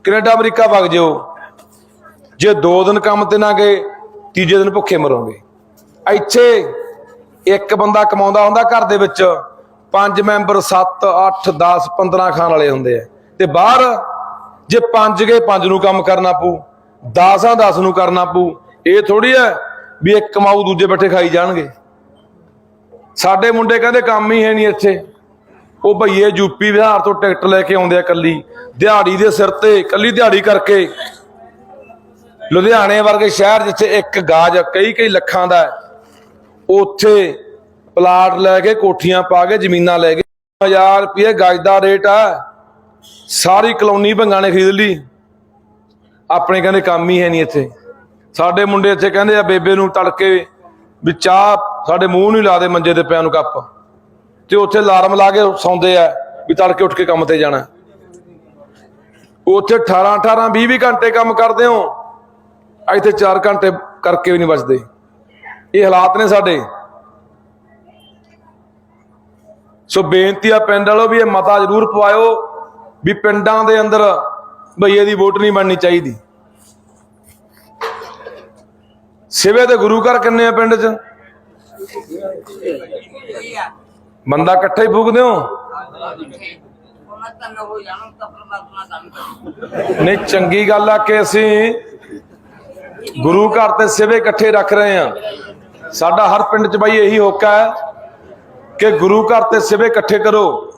ਕੈਨੇਡਾ, ਅਮਰੀਕਾ ਵਗ ਜਿਓ। ਜੇ ਦੋ ਦਿਨ ਕੰਮ ਤੇ ਨਾ ਗਏ, ਤੀਜੇ ਦਿਨ ਭੁੱਖੇ ਮਰੋਗੇ। ਇੱਥੇ ਇੱਕ ਬੰਦਾ ਕਮਾਉਂਦਾ ਹੁੰਦਾ ਘਰ ਦੇ ਵਿੱਚ, ਪੰਜ ਮੈਂਬਰ 7 8 10 15 ਖਾਣ ਵਾਲੇ ਹੁੰਦੇ ਆ। ਤੇ ਬਾਹਰ ਜੇ ਪੰਜ ਗਏ, ਪੰਜ ਨੂੰ ਕੰਮ ਕਰਨਾ ਪਊ। 10ਾਂ 10 ਨੂੰ ਕਰਨਾ ਪਊ। ਇਹ ਥੋੜੀ ਹੈ ਵੀ ਇੱਕ ਕਮਾਊ ਦੂਜੇ ਬੈਠੇ ਖਾਈ ਜਾਣਗੇ। ਸਾਡੇ ਮੁੰਡੇ ਕਹਿੰਦੇ ਕੰਮ ਹੀ ਹੈ ਨਹੀਂ ਇੱਥੇ। ਉਹ ਭਈਏ ਯੂਪੀ ਬਿਹਾਰ ਤੋਂ ਟਿਕਟ ਲੈ ਕੇ ਆਉਂਦੇ ਆ ਕੱਲੀ ਦਿਹਾੜੀ ਦੇ ਸਿਰ ਤੇ ਕੱਲੀ ਦਿਹਾੜੀ ਕਰਕੇ। ਲੁਧਿਆਣੇ ਵਰਗੇ ਸ਼ਹਿਰ ਜਿੱਥੇ ਇੱਕ ਗਾਜ ਕਈ ਕਈ ਲੱਖਾਂ ਦਾ ਉੱਥੇ ਪਲਾਟ ਲੈ ਕੇ ਕੋਠੀਆਂ ਪਾ ਕੇ ਜ਼ਮੀਨਾਂ ਲੈ ਕੇ। 1000 ਰੁਪਏ ਗਜ ਦਾ ਰੇਟ ਆ। ਸਾਰੀ ਕਲੋਨੀ ਭੰਗਾਂ ਨੇ ਖਰੀਦ ਲਈ। ਆਪਣੇ ਕਹਿੰਦੇ ਕੰਮ ਹੀ ਹੈ ਨਹੀਂ ਇੱਥੇ। ਸਾਡੇ ਮੁੰਡੇ ਇੱਥੇ ਕਹਿੰਦੇ ਆ ਬੇਬੇ ਨੂੰ ਤੜਕੇ ਵੀ ਚਾਹ ਸਾਡੇ ਮੂੰਹ ਨੂੰ ਲਾ ਦੇ ਮੰਜੇ ਤੇ ਪਿਆ ਨੂੰ ਕੱਪ। ਤੇ ਉੱਥੇ ਅਲਾਰਮ ਲਾ ਕੇ ਸੌਂਦੇ ਆ ਵੀ ਤੜਕੇ ਉੱਠ ਕੇ ਕੰਮ ਤੇ ਜਾਣਾ। ਉੱਥੇ 18 18 20 20 ਘੰਟੇ ਕੰਮ ਕਰਦੇ ਹੋ, ਇੱਥੇ 4 ਘੰਟੇ ਕਰਕੇ ਵੀ ਨਹੀਂ ਬਚਦੇ। ਇਹ ਹਾਲਾਤ ਨੇ ਸਾਡੇ। ਸੋ ਬੇਨਤੀ ਆ ਪਿੰਡ ਵਾਲੋ ਵੀ ਇਹ ਮਤਾ ਜ਼ਰੂਰ ਪਵਾਇਓ। ਵੀ ਪਿੰਡਾਂ ਦੇ ਅੰਦਰ ਭਈਏ ਦੀ ਵੋਟ ਨਹੀਂ ਬਣਨੀ ਚਾਹੀਦੀ। ਸਿਵੇ ਤੇ ਗੁਰੂ ਘਰ ਕਿੰਨੇ ਆ ਪਿੰਡ 'ਚ? ਬੰਦਾ ਇਕੱਠੇ ਹੀ ਫੂਕਦੇ ਹੋ? ਨਹੀਂ, ਚੰਗੀ ਗੱਲ ਆ ਕਿ ਅਸੀਂ ਗੁਰੂ ਘਰ ਤੇ ਸਿਵੇ ਇਕੱਠੇ ਰੱਖ ਰਹੇ ਆ ਸਾਡਾ ਹਰ ਪਿੰਡ 'ਚ ਬਾਈ ਇਹੀ ਹੋਕਾ ਹੈ ਕਿ ਗੁਰੂ ਘਰ ਤੇ ਸਿਵੇ ਇਕੱਠੇ ਕਰੋ।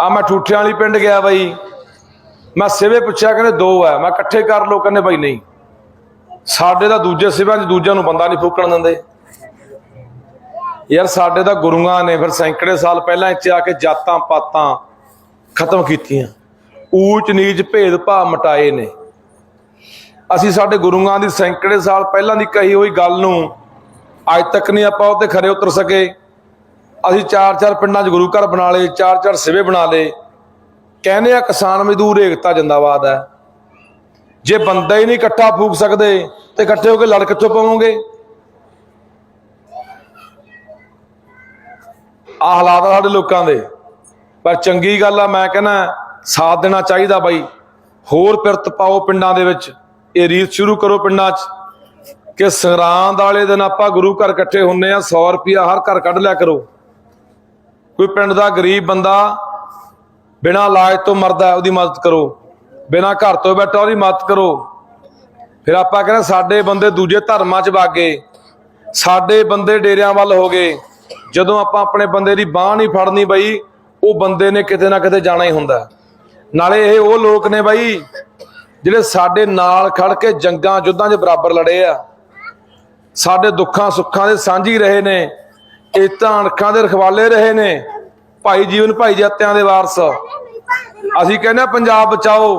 ਆ ਮੈਂ ਠੂਠਿਆਂ ਵਾਲੀ ਪਿੰਡ ਗਿਆ ਬਾਈ। ਮੈਂ ਸਿਵੇ ਪੁੱਛਿਆ, ਕਹਿੰਦੇ ਦੋ ਆ। ਮੈਂ ਇਕੱਠੇ ਕਰ ਲੋ ਕਹਿੰਦੇ ਬਾਈ ਨਹੀਂ। ਸਾਡੇ ਤਾਂ ਦੂਜੇ ਸਿਵਿਆਂ 'ਚ ਦੂਜਿਆਂ ਨੂੰ ਬੰਦਾ ਨਹੀਂ ਫੂਕਣ ਦਿੰਦੇ। ਯਾਰ ਸਾਡੇ ਤਾਂ ਗੁਰੂਆਂ ਨੇ ਫਿਰ ਸੈਂਕੜੇ ਸਾਲ ਪਹਿਲਾਂ ਇੱਥੇ ਆ ਕੇ ਜਾਤਾਂ ਪਾਤਾਂ ਖਤਮ ਕੀਤੀਆਂ। ਊਚ ਨੀਚ ਭੇਦ ਭਾਵ ਮਟਾਏ ਨੇ। ਅਸੀਂ ਸਾਡੇ ਗੁਰੂਆਂ ਦੀ ਸੈਂਕੜੇ ਸਾਲ ਪਹਿਲਾਂ ਦੀ ਕਹੀ ਹੋਈ ਗੱਲ ਨੂੰ ਅੱਜ ਤੱਕ ਨਹੀਂ ਆਪਾਂ ਉਹ ਤੇ ਖਰੇ ਉਤਰ ਸਕੇ। ਅਸੀਂ ਚਾਰ ਚਾਰ ਪਿੰਡਾਂ 'ਚ ਗੁਰੂ ਘਰ ਬਣਾ ਲਏ, ਚਾਰ ਚਾਰ ਸਿਵੇ ਬਣਾ ਲਏ। ਕਹਿੰਦੇ ਆ ਕਿਸਾਨ ਮਜ਼ਦੂਰ ਏਕਤਾ ਜਿੰਦਾਬਾਦ ਹੈ। ਜੇ ਬੰਦਾ ਹੀ ਨਹੀਂ ਇਕੱਠਾ ਫੂਕ ਸਕਦੇ, ਤੇ ਇਕੱਠੇ ਹੋ ਕੇ ਲੜ ਕਿੱਥੋਂ ਪਾਵੋਗੇ? ਆ ਹਾਲਾਤ ਆ ਸਾਡੇ ਲੋਕਾਂ ਦੇ। ਪਰ ਚੰਗੀ ਗੱਲ ਆ, ਮੈਂ ਕਹਿੰਦਾ ਸਾਥ ਦੇਣਾ ਚਾਹੀਦਾ ਬਾਈ। ਹੋਰ ਪਿਰਤ ਪਾਓ ਪਿੰਡਾਂ ਦੇ ਵਿੱਚ। ਇਹ ਰੀਤ ਸ਼ੁਰੂ ਕਰੋ ਪਿੰਡਾਂ 'ਚ। ਕਿ ਸੰਗਰਾਂਦ ਵਾਲੇ ਦਿਨ ਆਪਾਂ ਗੁਰੂ ਘਰ ਇਕੱਠੇ ਹੁੰਨੇ ਆ 100 ਰੁਪਿਆ ਹਰ ਘਰ ਕੱਢ ਲਿਆ ਕਰੋ। ਕੋਈ ਪਿੰਡ ਦਾ ਗਰੀਬ ਬੰਦਾ ਬਿਨਾਂ ਇਲਾਜ ਤੋਂ ਮਰਦਾ ਉਹਦੀ ਮਦਦ ਕਰੋ। ਬਿਨਾਂ ਘਰ ਤੋਂ ਬੈਠਾ ਉਹਦੀ ਮਦਦ ਕਰੋ। ਫਿਰ ਆਪਾਂ ਕਹਿੰਦੇ ਸਾਡੇ ਬੰਦੇ ਦੂਜੇ ਧਰਮਾਂ 'ਚ ਵਾਗੇ ਸਾਡੇ ਬੰਦੇ ਡੇਰਿਆਂ ਵੱਲ ਹੋ ਗਏ। ਜਦੋਂ ਆਪਾਂ ਆਪਣੇ ਬੰਦੇ ਦੀ ਬਾਹ ਨਹੀਂ ਫੜਨੀ ਬਈ, ਉਹ ਬੰਦੇ ਨੇ ਕਿਤੇ ਨਾ ਕਿਤੇ ਜਾਣਾ ਹੀ ਹੁੰਦਾ। ਨਾਲੇ ਇਹ ਉਹ ਲੋਕ ਨੇ ਬਈ, ਜਿਹੜੇ ਸਾਡੇ ਨਾਲ ਖੜ ਕੇ ਜੰਗਾਂ ਯੁੱਧਾਂ 'ਚ ਬਰਾਬਰ ਲੜੇ ਆ। ਸਾਡੇ ਦੁੱਖਾਂ ਸੁੱਖਾਂ ਦੇ ਸਾਂਝੀ ਰਹੇ ਨੇ। ਇਤਾਂ ਅਣਖਾਂ ਦੇ ਰਖਵਾਲੇ ਰਹੇ ਨੇ। ਭਾਈ ਜੀਵਨ ਭਾਈ ਜੱਤਿਆਂ ਦੇ ਵਾਰਸ। ਅਸੀਂ ਕਹਿੰਦੇ ਪੰਜਾਬ ਬਚਾਓ।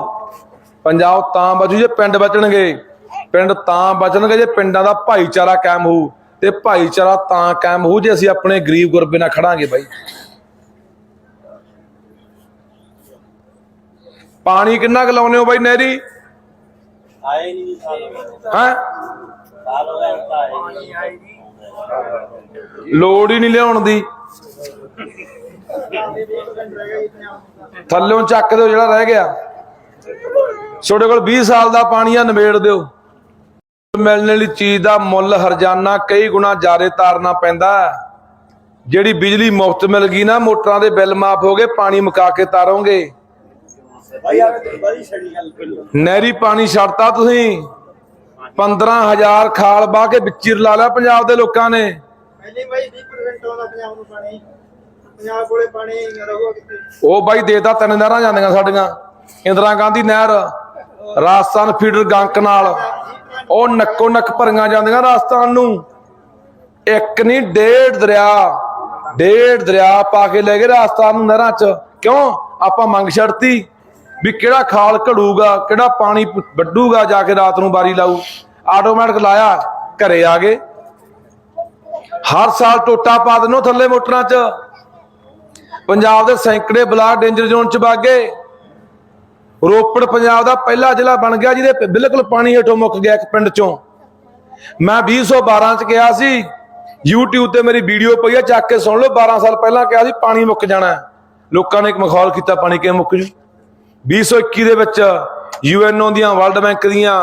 ਪੰਜਾਬ ਤਾਂ ਬਚੂ ਜੇ ਪਿੰਡ ਬਚਣਗੇ। ਪਿੰਡ ਤਾਂ ਬਚਣਗੇ ਜੇ ਪਿੰਡਾਂ ਦਾ ਭਾਈਚਾਰਾ ਕਾਇਮ ਹੋਊ। ਤੇ ਭਾਈਚਾਰਾ ਤਾਂ ਕਾਇਮ ਹੋਊ ਜੇ ਅਸੀਂ ਆਪਣੇ ਗਰੀਬ ਗੁਰਬੇ ਨਾਲ ਖੜਾਂਗੇ ਬਾਈ। ਪਾਣੀ ਕਿੰਨਾ ਕੁ ਲਾਉਨੇ ਹੋ ਬਾਈ ਨਹਿਰੀ?
ਆਏ ਨਹੀਂ ਸਾਲ
ਹੈ
ਸਾਲ ਹੋ ਗਏ ਤਾਂ ਆਏ ਨਹੀਂ
ਲੋੜ ਹੀ ਨਹੀਂ ਲਿਆਉਣ ਦੀ। ਥੱਲਿਓਂ ਚੱਕ ਦਿਓ ਜਿਹੜਾ ਰਹਿ ਗਿਆ। ਤੁਹਾਡੇ ਕੋਲ 20 ਸਾਲ ਦਾ ਪਾਣੀ ਆ ਨਿਬੇੜ ਦਿਓ। ਮਿਲਣ ਵਾਲੀ ਚੀਜ਼ ਦਾ ਮੁੱਲ ਹਰਜਾਨਾ ਕਈ ਗੁਣਾ ਜ਼ਿਆਦਾ ਤਾਰਨਾ ਪੈਂਦਾ। ਜਿਹੜੀ ਬਿਜਲੀ ਮੁਫਤ ਮਿਲ ਗਈ ਨਾ ਮੋਟਰਾਂ ਦੇ ਬਿੱਲ ਮਾਫ ਹੋ ਗਏ ਪਾਣੀ ਮੁਕਾ ਕੇ ਤਾਰੋਗੇ।
ਭਾਈ ਆ ਬੜੀ ਛੜੀ ਗੱਲ ਪਹਿਲਾਂ
ਨਹਿਰੀ ਪਾਣੀ ਛੱਡਤਾ ਤੁਸੀਂ। 15000 ਖਾਲ ਬਾਹ ਕੇ ਵਿੱਚੀ ਰਲਾ ਲਿਆ ਪੰਜਾਬ ਦੇ ਲੋਕਾਂ ਨੇ।
ਪਹਿਲੀ ਬਾਈ 20% ਆਉਂਦਾ ਪੰਜਾਬ ਨੂੰ ਪਾਣੀ। ਪੰਜਾਬ ਕੋਲੇ ਪਾਣੀ ਰਹੂਗਾ ਕਿੱਥੇ?
ਉਹ ਬਾਈ ਦੇਤਾ ਤਿੰਨ ਨਹਿਰਾਂ ਜਾਂਦੀਆਂ ਸਾਡੀਆਂ ਇੰਦਰਾ ਗਾਂਧੀ ਨਹਿਰ ਰਾਜਸਥਾਨ ਫੀਡਰ ਗੰਕ ਨਾਲ। ਉਹ ਨੱਕੋ ਨੱਕ ਭਰੀਆਂ ਜਾਂਦੀਆਂ ਰਾਜਸਥਾਨ ਨੂੰ। ਇੱਕ ਨਹੀਂ ਡੇਢ ਦਰਿਆ ਡੇਢ ਦਰਿਆ ਪਾ ਕੇ ਲੈ ਗਏ ਰਾਜਸਥਾਨ ਨੂੰ ਨਹਿਰਾਂ 'ਚ। ਕਿਉਂ? ਆਪਾਂ ਮੰਗ ਛੱਡਤੀ। ਵੀ ਕਿਹੜਾ ਖਾਲ ਘੜੂਗਾ, ਕਿਹੜਾ ਪਾਣੀ ਪ- ਵੱਢੂਗਾ ਜਾ ਕੇ ਰਾਤ ਨੂੰ ਬਾਰੀ ਲਾਊ। ਆਟੋਮੈਟਿਕ ਲਾਇਆ, ਘਰੇ ਆ ਗਏ। ਹਰ ਸਾਲ ਟੋਟਾ ਪਾ ਦਿੰਨੋ ਥੱਲੇ ਮੋਟਰਾਂ 'ਚ। ਪੰਜਾਬ ਦੇ ਸੈਂਕੜੇ ਬਲਾਕ ਡੇਂਜਰ ਜ਼ੋਨ ਚ ਵਾਗੇ ਰੋਪੜ ਪੰਜਾਬ ਦਾ ਪਹਿਲਾ ਜ਼ਿਲ੍ਹਾ ਬਣ ਗਿਆ, ਜਿਹਦੇ ਬਿਲਕੁਲ ਪਾਣੀ ਹੇਠੋਂ ਮੁੱਕ ਗਿਆ ਇੱਕ ਪਿੰਡ ਚੋਂ। ਮੈਂ 2012 ਚ ਕਿਹਾ ਸੀ, YouTube ਤੇ ਮੇਰੀ ਵੀਡੀਓ ਪਈ ਆ, ਚੱਕ ਕੇ ਸੁਣ ਲਓ 12 ਸਾਲ ਪਹਿਲਾਂ ਕਿਹਾ ਸੀ ਪਾਣੀ ਮੁੱਕ ਜਾਣਾ। ਲੋਕਾਂ ਨੇ ਇੱਕ ਮਖੌਲ ਕੀਤਾ, ਪਾਣੀ ਕਿਵੇਂ ਮੁੱਕ ਜੂ? 2021 ਦੇ ਵਿੱਚ ਯੂਐਨਓ ਦੀਆਂ ਵਰਲਡ ਬੈਂਕ ਦੀਆਂ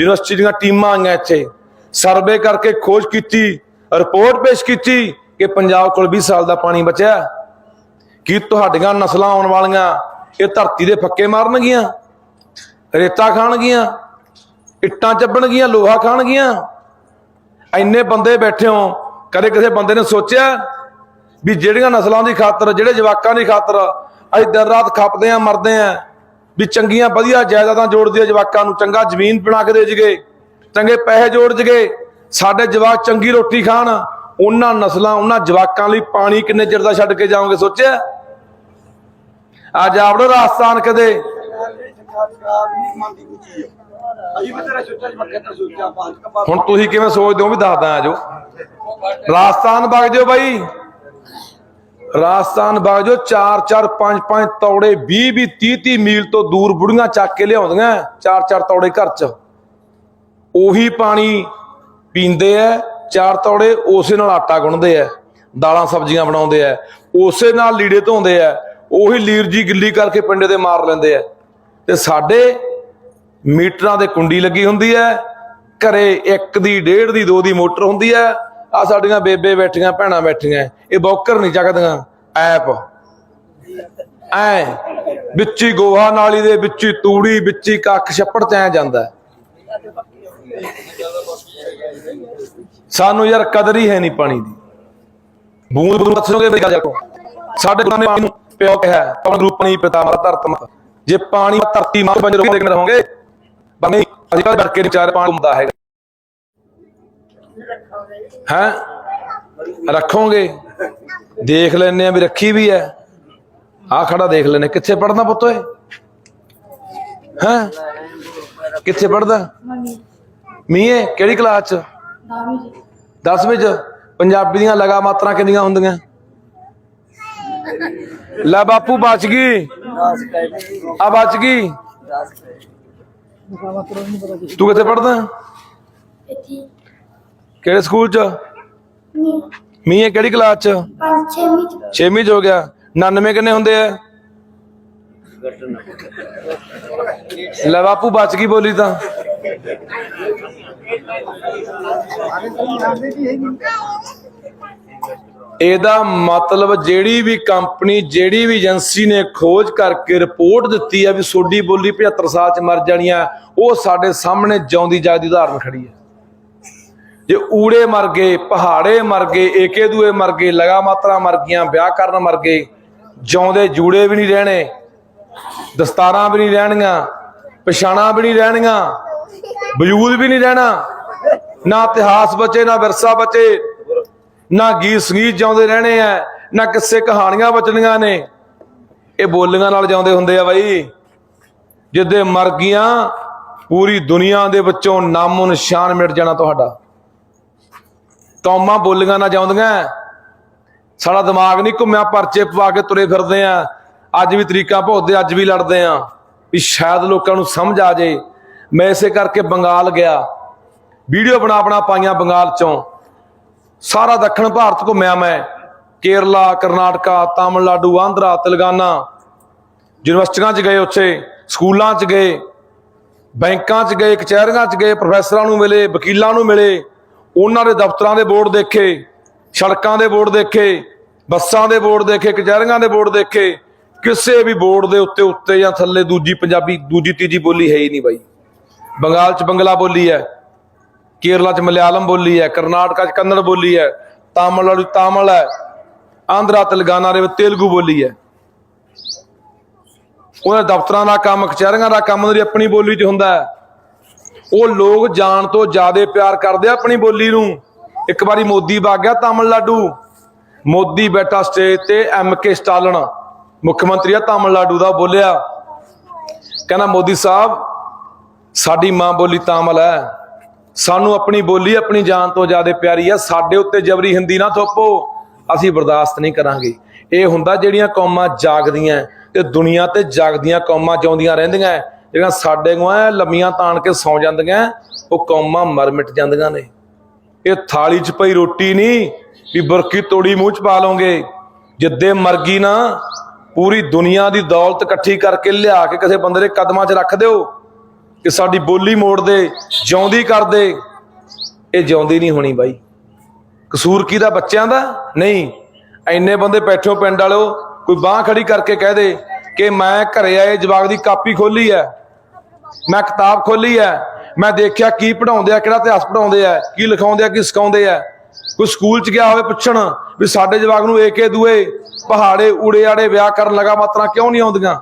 ਯੂਨੀਵਰਸਿਟੀ ਦੀਆਂ ਟੀਮਾਂ ਆਈਆਂ ਇੱਥੇ। ਸਰਵੇ ਕਰਕੇ ਖੋਜ ਕੀਤੀ, ਰਿਪੋਰਟ ਪੇਸ਼ ਕੀਤੀ ਕਿ ਪੰਜਾਬ ਕੋਲ 20 ਸਾਲ ਦਾ ਪਾਣੀ ਬਚਿਆ ਹੈ। ਕੀ ਤੁਹਾਡੀਆਂ ਨਸਲਾਂ ਆਉਣ ਵਾਲੀਆਂ ਇਹ ਧਰਤੀ ਦੇ ਫੱਕੇ ਮਾਰਨਗੀਆਂ? ਰੇਤਾ ਖਾਣਗੀਆਂ? ਇੱਟਾਂ ਚੱਬਣਗੀਆਂ? ਲੋਹਾ ਖਾਣਗੀਆਂ? ਇੰਨੇ ਬੰਦੇ ਬੈਠੇ ਹੋ, ਕਦੇ ਕਿਸੇ ਬੰਦੇ ਨੇ ਸੋਚਿਆ ਵੀ ਜਿਹੜੀਆਂ ਨਸਲਾਂ ਦੀ ਖਾਤਰ, ਜਿਹੜੇ ਜਵਾਕਾਂ ਦੀ ਖਾਤਰ ਅਸੀਂ ਦਿਨ ਰਾਤ ਖੱਪਦੇ ਆ ਮਰਦੇ ਆ ਵੀ ਚੰਗੀਆਂ ਵਧੀਆ ਜਾਇਦਾਦਾਂ ਜੋੜ ਦਈਏ ਜਵਾਕਾਂ ਨੂੰ, ਚੰਗਾ ਜ਼ਮੀਨ ਬਣਾ ਕੇ ਦੇ ਜਗੇ ਚੰਗੇ ਪੈਸੇ ਜੋੜ ਜਗੇ ਸਾਡੇ ਜਵਾਕ ਚੰਗੀ ਰੋਟੀ ਖਾਣ, ਉਹਨਾਂ ਨਸਲਾਂ, ਉਹਨਾਂ ਜਵਾਕਾਂ ਲਈ ਪਾਣੀ ਕਿੰਨੇ ਚਿਰ ਦਾ ਛੱਡ ਕੇ ਜਾਓਗੇ ਸੋਚਿਆ? ਅੱਜ ਆਪੜੋ ਰਾਜਸਥਾਨ ਕਦੇ? ਹੁਣ ਤੁਸੀਂ ਕਿਵੇਂ ਸੋਚਦੇ ਹੋ ਵੀ ਦੱਸਦਾ ਆ ਆਜੋ ਰਾਜਸਥਾਨ ਵਗ ਜਾਓ ਬਾਈ। ਰਾਜਸਥਾਨ ਵਗ ਜਾਓ 4 4 5 5 ਤੌੜੇ 20 20 30 30 ਮੀਲ ਤੋਂ ਦੂਰ ਬੁੜੀਆਂ ਚੱਕ ਕੇ ਲਿਆਉਂਦੀਆਂ 4 4 ਤੌੜੇ ਘਰ 'ਚ। ਉਹੀ ਪਾਣੀ ਪੀਂਦੇ ਐ ਚਾਰ ਤੌੜੇ ਉਸੇ ਨਾਲ ਆਟਾ ਗੁੰਨਦੇ ਐ ਦਾਲਾਂ ਸਬਜ਼ੀਆਂ ਬਣਾਉਂਦੇ ਐ ਉਸੇ ਨਾਲ ਲੀੜੇ ਧੋਂਦੇ ਐ ਉਹੀ ਲੀਰ ਜੀ ਗਿੱਲੀ ਕਰਕੇ ਪਿੰਡੇ ਦੇ ਮਾਰ ਲੈਂਦੇ ਐ ਤੇ ਸਾਡੇ ਮੀਟਰਾਂ ਦੇ ਕੁੰਡੀ ਲੱਗੀ ਹੁੰਦੀ ਐ ਘਰੇ ਇੱਕ ਦੀ, ਡੇਢ ਦੀ, ਦੋ ਦੀ ਮੋਟਰ ਹੁੰਦੀ ਐ ਆ ਸਾਡੀਆਂ ਬੇਬੇ ਬੈਠੀਆਂ ਭੈਣਾਂ ਬੈਠੀਆਂ ਇਹ ਬੌਕਰ ਨਹੀਂ ਚੱਕਦੀਆਂ ਐਪ। ਐ ਵਿੱਚੀ ਗੋਹਾ ਨਾਲੀ ਦੇ ਵਿੱਚੀ ਤੂੜੀ ਵਿੱਚੀ ਕੱਖ ਛੱਪੜ ਚ ਐ ਜਾਂਦਾ। ਸਾਨੂੰ ਯਾਰ ਕਦਰ ਹੀ ਹੈ ਨਹੀਂ ਪਾਣੀ ਦੀ। ਬੂੰਦ ਬੂੰਦ ਦੱਸੋਗੇ ਬਈ ਗੱਲ ਸਾਡੇ ਗੁਰਾਂ ਨੇ ਪਾਣੀ ਨੂੰ ਪਿਓ ਕਿਹਾ ਹੈ, ਪਵਨ ਨਹੀਂ ਪਿਤਾ ਮਾਤਾ ਧਰਤ ਮਾਤਾ ਜੇ ਪਾਣੀ ਧਰਤੀ ਮਾਂ ਬਣ ਰਹੋਗੇ ਕਿਵੇਂ ਰਹੋਗੇ ਪਰ ਨਹੀਂ ਅਸੀਂ ਤਾਂ ਡਰ ਹੁੰਦਾ ਹੈਗਾ। ਹੈ? ਰੱਖੋਗੇ? ਦੇਖ ਲੈਨੇ ਆ ਵੀ ਰੱਖੀ ਵੀ ਹੈ। ਆ ਖੜਾ ਦੇਖ ਲੈਨੇ ਕਿੱਥੇ ਪੜਨਾ ਪੁੱਤ ਓਏ? ਹੈ? ਕਿੱਥੇ ਪੜਦਾ ਮੀਏ ਕਿਹੜੀ ਕਲਾਸ ਚ?
ਦਾਵੀ ਜੀ
10ਵੀਂ ਚ। ਪੰਜਾਬੀ ਦੀਆਂ ਲਗਾ ਮਾਤਰਾ ਕਿੰਨੀਆਂ ਹੁੰਦੀਆਂ? ਲੈ ਬਾਪੂ, ਬਚ ਗਈ। ਆ ਬਚ ਗਈ। ਤੂੰ ਕਿੱਥੇ ਪੜਦਾ
ਇੱਥੇ।
ਕਿਹੜੇ ਸਕੂਲ ਚ?
ਨੀ
ਮੀਏ ਕਿਹੜੀ ਕਲਾਸ ਚ?
ਪੰਜ ਛੇ ਮਿੰਟ
6ਵੀਂ ਚ ਹੋ ਗਿਆ। 99 ਕਿੰਨੇ ਹੁੰਦੇ ਆ? ਲੈ ਬਾਪੂ ਬਚ ਗਈ ਬੋਲੀ ਤਾਂ। ਇਹਦਾ ਮਤਲਬ ਜਿਹੜੀ ਵੀ ਕੰਪਨੀ ਜਿਹੜੀ ਵੀ ਏਜੰਸੀ ਨੇ ਖੋਜ ਕਰਕੇ ਰਿਪੋਰਟ ਦਿੱਤੀ ਆ ਵੀ ਸੋਡੀ ਬੋਲੀ 75 ਸਾਲ ਚ ਮਰ ਜਾਣੀ ਆ ਉਹ ਸਾਡੇ ਸਾਹਮਣੇ ਜਿਉਂਦੀ ਜਾਗਦੀ ਉਦਾਹਰਨ ਖੜੀ ਹੈ ਜੇ ਊੜੇ ਮਰ ਗਏ, ਪਹਾੜੇ ਮਰ ਗਏ, ਏਕੇ ਦੂਏ ਮਰ ਗਏ, ਲਗਾ ਮਾਤਰਾ ਮਰ ਗਈਆਂ, ਵਿਆਹ ਕਰਨ ਮਰ ਗਏ, ਜਿਉਂਦੇ ਜੂੜੇ ਵੀ ਨਹੀਂ ਰਹਿਣੇ, ਦਸਤਾਰਾਂ ਵੀ ਨਹੀਂ ਰਹਿਣੀਆਂ, ਪਛਾਣਾ ਵੀ ਨਹੀਂ ਰਹਿਣੀਆਂ, ਵਜੂਦ ਵੀ ਨਹੀਂ ਰਹਿਣਾ, ਨਾ ਇਤਿਹਾਸ ਬਚੇ, ਨਾ ਵਿਰਸਾ ਬਚੇ, ਨਾ ਗੀਤ ਸੰਗੀਤ ਜਿਉਂਦੇ ਰਹਿਣੇ ਆ ਨਾ ਕਿਸੇ ਕਹਾਣੀਆਂ ਬਚਣੀਆਂ ਨੇ। ਇਹ ਬੋਲੀਆਂ ਨਾਲ ਜਿਉਂਦੇ ਹੁੰਦੇ ਆ ਬਾਈ। ਜਿੱਦੇ ਮਰ ਗਈਆਂ, ਪੂਰੀ ਦੁਨੀਆ ਦੇ ਵਿੱਚੋਂ ਨਾਮੋ ਨਿਸ਼ਾਨ ਮਿਟ ਜਾਣਾ ਤੁਹਾਡਾ। ਕੌਮਾਂ ਬੋਲੀਆਂ ਨਾ ਜਾਉਂਦੀਆਂ। ਸਾਡਾ ਦਿਮਾਗ ਨਹੀਂ ਘੁੰਮਿਆ, ਪਰਚੇ ਪਵਾ ਕੇ ਤੁਰੇ ਫਿਰਦੇ ਆ। ਅੱਜ ਵੀ ਤਰੀਕਾ ਭੋਗਦੇ, ਅੱਜ ਵੀ ਲੜਦੇ ਆ। ਵੀ ਸ਼ਾਇਦ ਲੋਕਾਂ ਨੂੰ ਸਮਝ ਆ ਜੇ। ਮੈਂ ਇਸੇ ਕਰਕੇ ਬੰਗਾਲ ਗਿਆ। ਵੀਡੀਓ ਬਣਾ ਬਣਾ ਪਾਈਆਂ ਬੰਗਾਲ ਚੋਂ। ਸਾਰਾ ਦੱਖਣ ਭਾਰਤ ਘੁੰਮਿਆ ਮੈਂ। ਕੇਰਲਾ, ਕਰਨਾਟਕਾ, ਤਾਮਿਲਨਾਡੂ, ਆਂਧਰਾ, ਤੇਲੰਗਾਨਾ। ਯੂਨੀਵਰਸਿਟੀਆਂ 'ਚ ਗਏ ਉੱਥੇ, ਸਕੂਲਾਂ 'ਚ ਗਏ। ਬੈਂਕਾਂ 'ਚ ਗਏ, ਕਚਹਿਰੀਆਂ 'ਚ ਗਏ, ਪ੍ਰੋਫੈਸਰਾਂ ਨੂੰ ਮਿਲੇ, ਵਕੀਲਾਂ ਨੂੰ ਮਿਲੇ। ਉਹਨਾਂ ਦੇ ਦਫ਼ਤਰਾਂ ਦੇ ਬੋਰਡ ਦੇਖੇ, ਸੜਕਾਂ ਦੇ ਬੋਰਡ ਦੇਖੇ, ਬੱਸਾਂ ਦੇ ਬੋਰਡ ਦੇਖੇ, ਕਚਹਿਰੀਆਂ ਦੇ ਬੋਰਡ ਦੇਖੇ, ਕਿਸੇ ਵੀ ਬੋਰਡ ਦੇ ਉੱਤੇ ਉੱਤੇ ਜਾਂ ਥੱਲੇ ਦੂਜੀ ਪੰਜਾਬੀ, ਦੂਜੀ, ਤੀਜੀ ਬੋਲੀ ਹੈ ਹੀ ਨਹੀਂ ਬਾਈ। ਬੰਗਾਲ 'ਚ ਬੰਗਲਾ ਬੋਲੀ ਹੈ, ਕੇਰਲਾ 'ਚ ਮਲਿਆਲਮ ਬੋਲੀ ਹੈ, ਕਰਨਾਟਕਾ 'ਚ ਕੰਨੜ ਬੋਲੀ ਹੈ, ਤਾਮਿਲਨਾਡੂ ਤਾਮਿਲ ਹੈ, ਆਂਧਰਾ, ਤੇਲੰਗਾਨਾ ਦੇ ਵਿੱਚ ਤੇਲਗੂ ਬੋਲੀ ਹੈ। ਉਹਨਾਂ ਦਫ਼ਤਰਾਂ ਦਾ ਕੰਮ, ਕਚਹਿਰੀਆਂ ਦਾ ਕੰਮ ਉਹਦੀ ਆਪਣੀ ਬੋਲੀ 'ਚ ਹੁੰਦਾ ਹੈ। ਉਹ ਲੋਕ ਜਾਣ ਤੋਂ ਜ਼ਿਆਦਾ ਪਿਆਰ ਕਰਦੇ ਆ ਆਪਣੀ ਬੋਲੀ ਨੂੰ। ਇੱਕ ਵਾਰੀ ਮੋਦੀ ਵਗ ਗਿਆ ਤਾਮਿਲਨਾਡੂ। ਮੋਦੀ ਬੈਠਾ ਸਟੇਜ ਤੇ ਐਮ ਕੇ ਸਟਾਲਨ ਮੁੱਖ ਮੰਤਰੀ ਆ ਤਾਮਿਲਨਾਡੂ ਦਾ ਬੋਲਿਆ। ਕਹਿੰਦਾ, ਮੋਦੀ ਸਾਹਿਬ, ਸਾਡੀ ਮਾਂ ਬੋਲੀ ਤਾਮਿਲ ਹੈ। ਸਾਨੂੰ ਆਪਣੀ ਬੋਲੀ, ਆਪਣੀ ਜਾਨ ਤੋਂ ਜ਼ਿਆਦਾ ਪਿਆਰੀ ਆ। ਸਾਡੇ ਉੱਤੇ ਜਬਰੀ ਹਿੰਦੀ ਨਾ ਥੋਪੋ। ਅਸੀਂ ਬਰਦਾਸ਼ਤ ਨਹੀਂ ਕਰਾਂਗੇ। ਇਹ ਹੁੰਦਾ ਜਿਹੜੀਆਂ ਕੌਮਾਂ ਜਾਗਦੀਆਂ ਤੇ ਦੁਨੀਆ ਤੇ ਜਾਗਦੀਆਂ ਕੌਮਾਂ ਜਿਉਂਦੀਆਂ ਰਹਿੰਦੀਆਂ ਜਿਹੜੀਆਂ ਸਾਡੇ ਨੂੰ ਐ ਲੰਮੀਆਂ ਤਾਣ ਕੇ ਸੌ ਜਾਂਦੀਆਂ, ਉਹ ਕੌਮਾਂ ਮਰ ਮਿਟ ਜਾਂਦੀਆਂ ਨੇ। ਇਹ ਥਾਲੀ 'ਚ ਪਈ ਰੋਟੀ ਨਹੀਂ, ਵੀ ਬੁਰਕੀ ਤੋੜੀ ਮੂੰਹ 'ਚ ਪਾ ਲਓਗੇ। ਜਿੱਦੇ ਮਰ ਨਾ, ਪੂਰੀ ਦੁਨੀਆ ਦੀ ਦੌਲਤ ਇਕੱਠੀ ਕਰਕੇ ਲਿਆ ਕੇ ਕਿਸੇ ਬੰਦੇ ਦੇ ਕਦਮਾਂ 'ਚ ਰੱਖ ਦਿਓ, ਕਿ ਸਾਡੀ ਬੋਲੀ ਮੋੜ ਦੇ, ਜਿਉਂਦੀ ਕਰ ਦੇ। ਇਹ ਜਿਉਂਦੀ ਨਹੀਂ ਹੋਣੀ ਬਾਈ। ਕਸੂਰ ਕੀ ਦਾ ਬੱਚਿਆਂ ਦਾ? ਨਹੀਂ। ਐਨੇ ਬੰਦੇ ਬੈਠੋ ਪਿੰਡ ਵਾਲਿਓ, ਕੋਈ ਬਾਹ ਖੜੀ ਕਰਕੇ ਕਹਿ ਦੇ ਕਿ ਮੈਂ ਘਰੇ ਆਏ ਜਵਾਗ ਦੀ ਕਾਪੀ ਖੋਲੀ ਹੈ। ਮੈਂ ਕਿਤਾਬ ਖੋਲੀ ਹੈ। ਮੈਂ ਦੇਖਿਆ ਕੀ ਪੜਾਉਂਦੇ ਆ, ਕਿਹੜਾ ਇਤਿਹਾਸ ਪੜਾਉਂਦੇ ਆ, ਕੀ ਲਿਖਾਉਂਦੇ ਆ, ਕੀ ਸਿਖਾਉਂਦੇ ਆ। ਕੋਈ ਸਕੂਲ ਚ ਗਿਆ ਹੋਵੇ ਪੁੱਛਣ ਵੀ ਸਾਡੇ ਜਵਾਗ ਨੂੰ ਏਕੇ ਦੂਏ ਪਹਾੜੇ ਊੜੇ ਆੜੇ ਵਿਆਹ ਕਰਨ ਲਗਾ, ਮਾਤਰਾ ਕਿਉਂ ਨਹੀਂ ਆਉਂਦੀਆਂ?